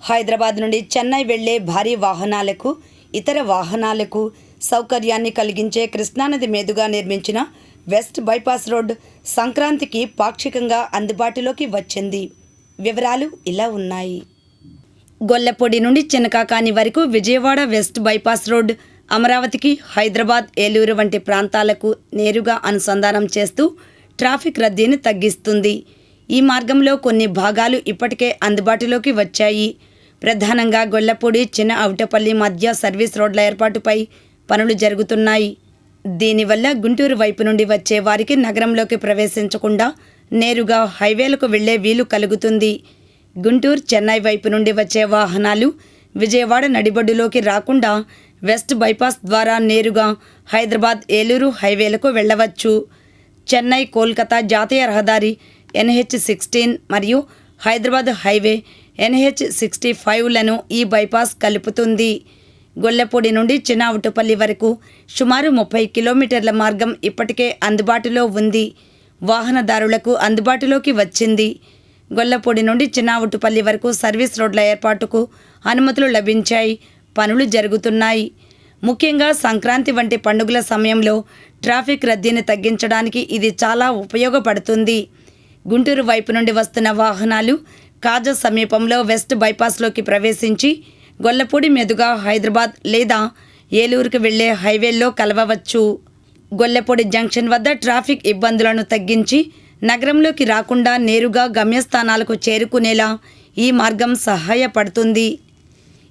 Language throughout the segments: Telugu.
హైదరాబాద్ నుండి చెన్నై వెళ్ళే భారీ వాహనాలకు ఇతర వాహనాలకు సౌకర్యాన్ని కలిగించే కృష్ణానది మీదుగా నిర్మించిన వెస్ట్ బైపాస్ రోడ్ సంక్రాంతికి పాక్షికంగా అందుబాటులోకి వచ్చింది. వివరాలు ఇలా ఉన్నాయి. గొల్లపొడి నుండి చినకాకాని వరకు విజయవాడ వెస్ట్ బైపాస్ రోడ్ అమరావతికి హైదరాబాద్ ఏలూరు వంటి ప్రాంతాలకు నేరుగా అనుసంధానం చేస్తూ ట్రాఫిక్ రద్దీని తగ్గిస్తుంది. ఈ మార్గంలో కొన్ని భాగాలు ఇప్పటికే అందుబాటులోకి వచ్చాయి. ప్రధానంగా గొల్లపూడి చిన్న అవుటపల్లి మధ్య సర్వీస్ రోడ్ల ఏర్పాటుపై పనులు జరుగుతున్నాయి. దీనివల్ల గుంటూరు వైపు నుండి వచ్చే వారికి నగరంలోకి ప్రవేశించకుండా నేరుగా హైవేలకు వెళ్ళే వీలు కలుగుతుంది. గుంటూరు చెన్నై వైపు నుండి వచ్చే వాహనాలు విజయవాడ నడిబొడ్డులోకి రాకుండా వెస్ట్ బైపాస్ ద్వారా నేరుగా హైదరాబాద్ ఏలూరు హైవేలకు వెళ్ళవచ్చు. చెన్నై కోల్కతా జాతీయ రహదారి ఎన్హెచ్ సిక్స్టీన్ మరియు Hyderabad highway N H sixty ఫైవ్లను ఈ బైపాస్ కలుపుతుంది. గొల్లపూడి నుండి చినావుటపల్లి వరకు సుమారు ముప్పై కిలోమీటర్ల మార్గం ఇప్పటికే అందుబాటులో ఉంది. వాహనదారులకు అందుబాటులోకి వచ్చింది. గొల్లపూడి నుండి చినావుటుపల్లి వరకు సర్వీస్ రోడ్ల ఏర్పాటుకు అనుమతులు లభించాయి. పనులు జరుగుతున్నాయి. ముఖ్యంగా సంక్రాంతి వంటి పండుగల సమయంలో ట్రాఫిక్ రద్దీని తగ్గించడానికి ఇది చాలా ఉపయోగపడుతుంది. గుంటూరు వైపు నుండి వస్తున్న వాహనాలు కాజా సమీపంలో వెస్ట్ బైపాస్లోకి ప్రవేశించి గొల్లపూడి మీదుగా హైదరాబాద్ లేదా ఏలూరుకు వెళ్ళే హైవేల్లో కలవవచ్చు. గొల్లపూడి జంక్షన్ వద్ద ట్రాఫిక్ ఇబ్బందులను తగ్గించి నగరంలోకి రాకుండా నేరుగా గమ్యస్థానాలకు చేరుకునేలా ఈ మార్గం సహాయపడుతుంది.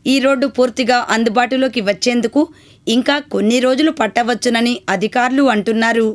ఈ రోడ్డు పూర్తిగా అందుబాటులోకి వచ్చేందుకు ఇంకా కొన్ని రోజులు పట్టవచ్చునని అధికారులు అంటున్నారు.